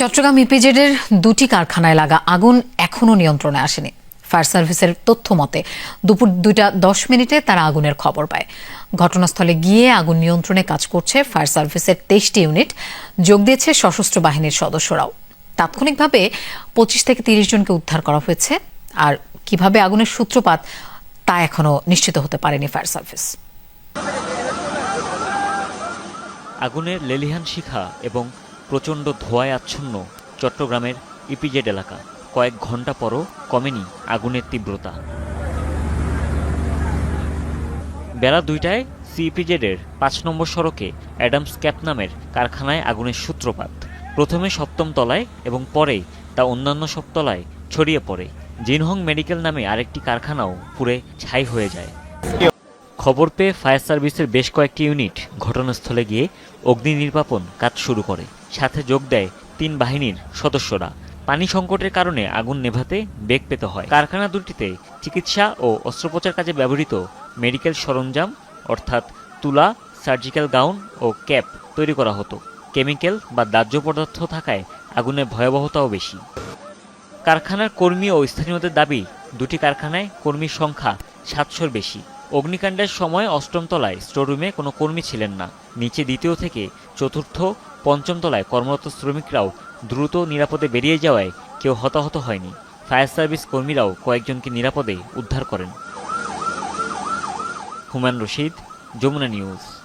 চট্টগ্রাম ইপিজেডের দুটি কারখানায় লাগা আগুন এখনও নিয়ন্ত্রণে আসেনি। ফায়ার সার্ভিসের তথ্য মতে, দুপুর দুইটা দশ মিনিটে তারা আগুনের খবর পায়। ঘটনাস্থলে গিয়ে আগুন নিয়ন্ত্রণে কাজ করছে ফায়ার সার্ভিসের তেইশটি ইউনিট, যোগ দিয়েছে সশস্ত্র বাহিনীর সদস্যরাও। তাৎক্ষণিকভাবে পঁচিশ থেকে তিরিশ জনকে উদ্ধার করা হয়েছে, আর কীভাবে আগুনের সূত্রপাত তা এখনও নিশ্চিত হতে পারেনি ফায়ার সার্ভিস। আগুনের লেলিহান শিখা এবং প্রচণ্ড ধোঁয়ায় আচ্ছন্ন চট্টগ্রামের ইপিজেড এলাকা। কয়েক ঘণ্টা পরও কমেনি আগুনের তীব্রতা। বেলা দুইটায় সিইপিজেডের পাঁচ নম্বর সড়কে অ্যাডামস ক্যাপ নামের কারখানায় আগুনের সূত্রপাত। প্রথমে সপ্তম তলায় এবং পরে তা অন্যান্য সব তলায় ছড়িয়ে পড়ে। জিনহং মেডিকেল নামে আরেকটি কারখানাও পুড়ে ছাই হয়ে যায়। খবর পেয়ে ফায়ার সার্ভিসের বেশ কয়েকটি ইউনিট ঘটনাস্থলে গিয়ে অগ্নি নির্বাপন কাজ শুরু করে। সাথে যোগ দেয় তিন বাহিনীর সদস্যরা। পানি সংকটের কারণে আগুন নেভাতে বেগ পেতে হয়। কারখানা দুটিতে চিকিৎসা ও অস্ত্রোপচার কাজে ব্যবহৃত মেডিকেল সরঞ্জাম, অর্থাৎ তুলা, সার্জিক্যাল গাউন ও ক্যাপ তৈরি করা হতো। কেমিক্যাল বা দাহ্য পদার্থ থাকায় আগুনের ভয়াবহতাও বেশি। কারখানার কর্মী ও স্থানীয়দের দাবি, দুটি কারখানায় কর্মীর সংখ্যা সাতশোর বেশি। অগ্নিকাণ্ডের সময় অষ্টম তলায় স্টোররুমে কোনো কর্মী ছিলেন না। নিচে দ্বিতীয় থেকে চতুর্থ, পঞ্চম তলায় কর্মরত শ্রমিকরাও দ্রুত নিরাপদে বেরিয়ে যাওয়ায় কেউ হতাহত হয়নি। ফায়ার সার্ভিস কর্মীরাও কয়েকজনকে নিরাপদে উদ্ধার করেন। হুমায়ুন রশিদ, যমুনা নিউজ।